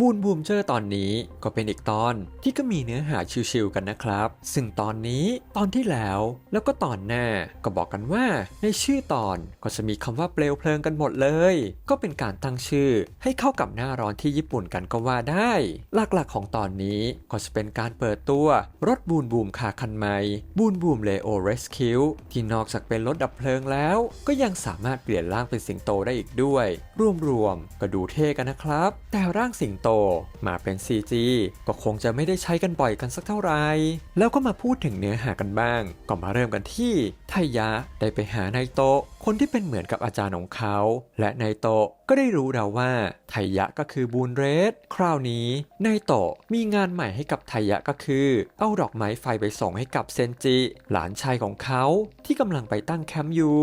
บูนบูมเจอร์ตอนนี้ก็เป็นอีกตอนที่ก็มีเนื้อหาชิวๆกันนะครับ ซึ่งตอนนี้ตอนที่แล้วแล้วก็ตอนหน้าก็บอกกันว่า ในชื่อตอนก็จะมีคำว่าเปลวเพลิงกันหมดเลย ก็เป็นการตั้งชื่อให้เข้ากับหน้าร้อนที่ญี่ปุ่นกันก็ว่าได้ หลักๆของตอนนี้ก็จะเป็นการเปิดตัวรถบูนบูมคาคันใหม่บูนบูมเลโอเรสคิวที่นอกจากเป็นรถดับเพลิงแล้ว ก็ยังสามารถเปลี่ยนร่างเป็นสิงโตได้อีกด้วย รวมๆก็ดูเท่กันนะครับ แต่ร่างสิงโตมาเป็น CG ก็คงจะไม่ได้ใช้กันบ่อยกันสักเท่าไหร่แล้วก็มาพูดถึงเนื้อหากันบ้าง ก็มาเริ่มกันที่ไทยะได้ไปหาไนโตะคนที่เป็นเหมือนกับอาจารย์ของเขา และไนโตะก็ได้รู้แล้วว่าไทยะก็คือบูนเรสคราวนี้ไนโตะมีงานใหม่ให้กับไทยะก็คือ เอาดอกไม้ไฟไปส่งให้กับเซนจิ หลานชายของเขาที่กำลังไปตั้งแคมป์อยู่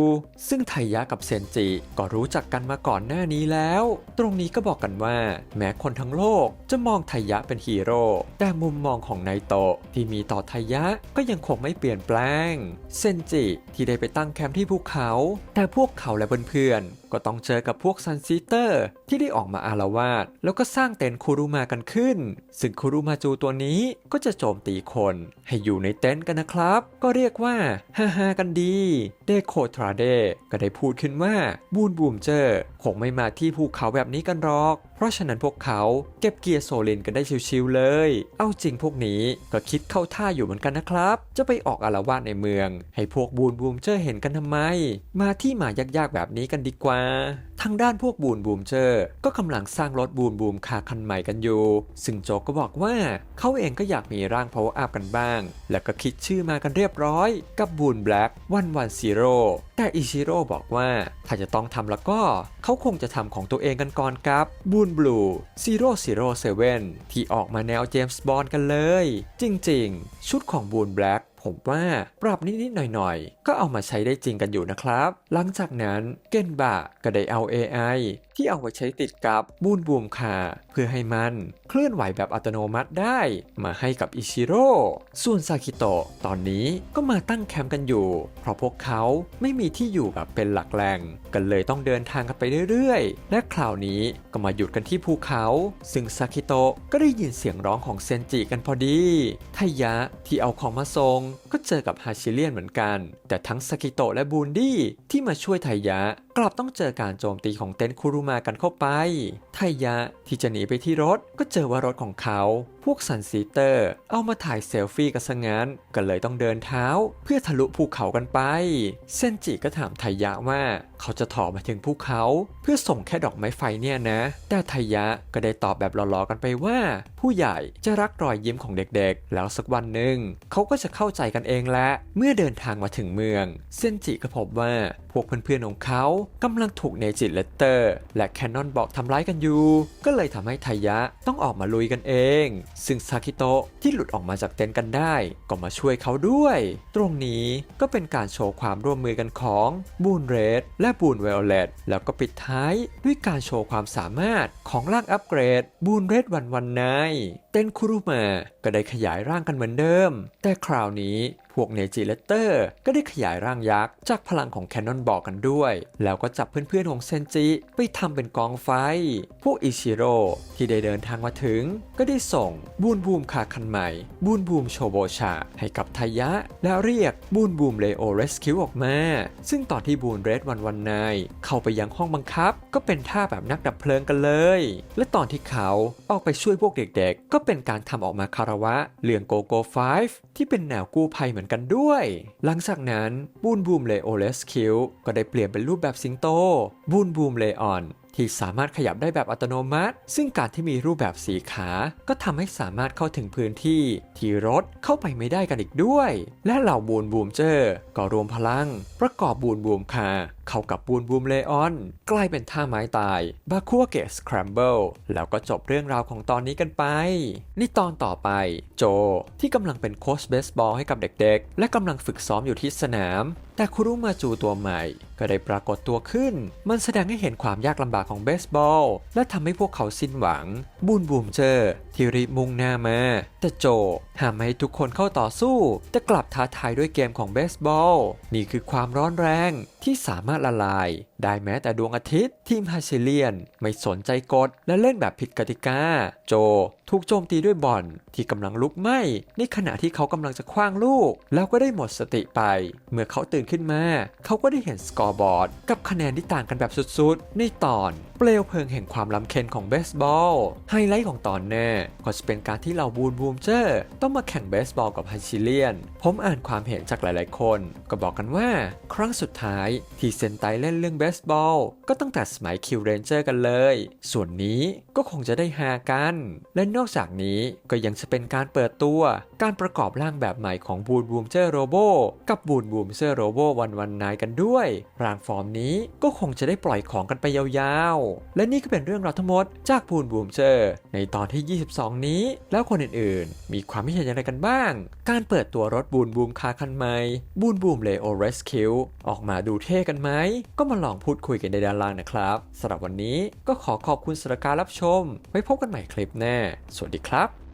ซึ่งไทยะกับเซนจิก็รู้จักกันมาก่อนหน้านี้แล้ว ตรงนี้ก็บอกกันว่า แม้คนทั้งโลกจะมองไทยะเป็นฮีโร่ แต่มุมมองของไนโตะที่มีต่อไทยะก็ยังคงไม่เปลี่ยนแปลง เซนจิที่ได้ไปตั้งแคมป์ที่ภูเขา แต่พวกเขาและเพื่อนๆ ก็ต้องเจอกับพวกซันซิเตอร์ที่ได้ออกมาอารวาสแล้วก็สร้างเต็นท์คูรุมากันขึ้น ซึ่งคูรุมาจูตัวนี้ก็จะโจมตีคนให้อยู่ในเต็นท์กันนะครับ ก็เรียกว่าฮ่าฮากันดีเดโคทราเดก็ได้พูดขึ้นว่าบูนบูมเจอร์คงไม่มาที่ภูเขาแบบนี้กันหรอก เพราะฉะนั้นพวกเขาเก็บเกียร์โซลินกันได้ชิวๆเลย เอาจริงพวกนี้ก็คิดเข้าท่าอยู่เหมือนกันนะครับ จะไปออกอารวาสในเมือง ให้พวกบูนบูมเจอร์เห็นกันทำไม มาที่หมายากๆแบบนี้กันดีกว่าทางด้านพวกบูนบูมเจอร์ ก็กำลังสร้างรถบูนบูมคาคันใหม่กันอยู่ ซึ่งโจก็บอกว่าเขาเองก็อยากมีร่าง power up กันบ้าง แล้วก็คิดชื่อมากันเรียบร้อย กับบูนแบล็กวันวันซีโร่แต่อิชิโร่บอกว่าถ้าจะต้องทำแล้วก็เขาคงจะทำของตัวเองกันก่อนกับบูนบลูซีโร่ซีโร่เซเว่นที่ออกมาแนวเจมส์บอนด์กันเลย จริงๆ ชุดของบูนแบล็ก ผมว่าปรับนิดๆหน่อยๆ ก็เอามาใช้ได้จริงกันอยู่นะครับ หลังจากนั้นเกนบะก็ได้เอา AI ที่เอาไว้ใช้ติดกับบูนบูมคาเพื่อให้มันเคลื่อนไหวแบบอัตโนมัติได้ มาให้กับอิชิโร่ส่วนซากิโตะตอนนี้ก็มาตั้งแคมป์กันอยู่ เพราะพวกเขาไม่มีที่อยู่แบบเป็นหลักแหล่งกันเลยต้องเดินทางกันไปเรื่อยๆ และคราวนี้ก็มาหยุดกันที่ภูเขา ซึ่งซากิโตะก็ได้ยินเสียงร้องของเซนจิกันพอดีไทยะที่เอาของมาส่งก็เจอกับฮาชิเลียนเหมือนกัน แต่ทั้งสากิโตะและบูนดี้ที่มาช่วยไทยะกลับต้องเจอการโจมตีของเต็นท์คุรุมากันเข้าไป ไทยะที่จะหนีไปที่รถก็เจอว่ารถของเขา พวกซันซีเตอร์ เอามาถ่ายเซลฟี่กันซะงั้นก็เลยต้องเดินเท้า เพื่อทะลุภูเขากันไป เซนจิก็ถามไทยะว่าเขาจะถอมาถึงภูเขา เพื่อส่งแค่ดอกไม้ไฟเนี่ยนะ แต่ไทยะก็ได้ตอบแบบหล่อๆกันไปว่า ผู้ใหญ่จะรักรอยยิ้มของเด็กๆ แล้วสักวันหนึ่งเขาก็จะเข้าใจกันเองแหละ เมื่อเดินทางมาถึงเมือง เซนจิก็พบว่าพวกเพื่อนๆของเขากำลังถูกเนจิเลตเตอร์ และแคนนอนบอกทำร้ายกันอยู่ ก็เลยทำให้ไทยะต้องออกมาลุยกันเอง ซึ่งซากิโตะที่หลุดออกมาจากเต็นท์กันได้ ก็มาช่วยเขาด้วย ตรงนี้ก็เป็นการโชว์ความร่วมมือกันของบูนเรดและบูนเวลเลตแล้วก็ปิดท้ายด้วยการโชว์ความสามารถของร่างอัปเกรดบูนเรดวันวันไนเต้นคุรุมาก็ได้ขยายร่างกันเหมือนเดิม แต่คราวนี้ พวกเนจิเลตเตอร์ก็ได้ขยายร่างยักษ์จากพลังของแคนนอนบอกกันด้วย แล้วก็จับเพื่อนๆของเซนจิไปทำเป็นกองไฟ พวกอิชิโร่ที่ได้เดินทางมาถึง ก็ได้ส่งบูนบูมคาคันใหม่บูนบูมโชโบชา ให้กับไทยะ แล้วเรียกบูนบูมเลโอเรสคิวออกมา ซึ่งตอนที่บูนเรดวันวันนายเข้าไปยังห้องบังคับ ก็เป็นท่าแบบนักดับเพลิงกันเลย และตอนที่เขาออกไปช่วยพวกเด็กๆ ก็เป็นการทำออกมาคารวะเรื่องโกโก้ไฟที่เป็นแนวกู้ภัยเหมือนกันด้วย หลังจากนั้นบูนบูมเลโอเลสคิวก็ได้เปลี่ยนเป็นรูปแบบสิงโตบูนบูมเลออน ที่สามารถขยับได้แบบอัตโนมัติ ซึ่งการที่มีรูปแบบสีขา ก็ทำให้สามารถเข้าถึงพื้นที่ที่รถเข้าไปไม่ได้กันอีกด้วย และเหล่าบูนบูมเจอร์ก็รวมพลัง ประกอบบูนบูมคาเข้ากับบูนบูมเลออน กลายเป็นท่าไม้ตายบาคัวเกสครัมเบิลแล้วก็จบเรื่องราวของตอนนี้กันไป นี่ตอนต่อไป โจ ที่กำลังเป็นโค้ชเบสบอลให้กับเด็กๆ และกำลังฝึกซ้อมอยู่ที่สนามแต่คุรุมาจูตัวใหม่ ก็ได้ปรากฏตัวขึ้น มันแสดงให้เห็นความยากลำบากของเบสบอล และทำให้พวกเขาสิ้นหวัง บูนบูมเจอร์ที่รีบมุ่งหน้ามา แต่โจห้ามไม่ให้ทุกคนเข้าต่อสู้ แต่กลับท้าทายด้วยเกมของเบสบอล นี่คือความร้อนแรงที่สามารถละลาย ได้แม้แต่ดวงอาทิตย์ ทีมฮาซิเลียน ไม่สนใจกฎและเล่นแบบผิดกติกา โจถูกโจมตีด้วยบอลที่กำลังลุกไหม้ในขณะที่เขากำลังจะคว้างลูก แล้วก็ได้หมดสติไป เมื่อเขาตื่นขึ้นมา เขาก็ได้เห็นสกอร์บอร์ด กับคะแนนที่ต่างกันแบบสุดๆ ในตอน เปลวเพลิงแห่งความล้ำเค็นของเบสบอลไฮไลท์ของตอนแน่ก็จะเป็นการที่เราบูนบูมเจอร์ต้องมาแข่งเบสบอลกับไฮชิเลียน ผมอ่านความเห็นจากหลายๆคน ก็บอกกันว่า ครั้งสุดท้ายที่เซนไตเล่นเรื่องเบสบอลก็ตั้งแต่สมัยคิวเรนเจอร์กันเลย ส่วนนี้ก็คงจะได้ฮากัน และนอกจากนี้ก็ยังจะเป็นการเปิดตัว การประกอบร่างแบบใหม่ของบูนบูมเจอร์โรโบกับบูนบูมเจอร์โรโบวันวันนายกันด้วยร่างฟอร์มนี้ก็คงจะได้ปล่อยของกันไปยาวๆ และนี่ก็เป็นเรื่องราวทั้งหมดจากบูนบูมเจอร์ในตอนที่22 นี้ แล้วคนอื่นๆ มีความคิดเห็นอย่างไรกันบ้าง การเปิดตัวรถบูนบูมคาคันใหม่บูนบูมเลโอเรสคิวออกมาดูเท่กันไหม ก็มาลองพูดคุยกันในด้านล่างนะครับสำหรับวันนี้ก็ขอขอบคุณสำหรับการรับชม ไว้พบกันใหม่คลิปหน้า สวัสดีครับ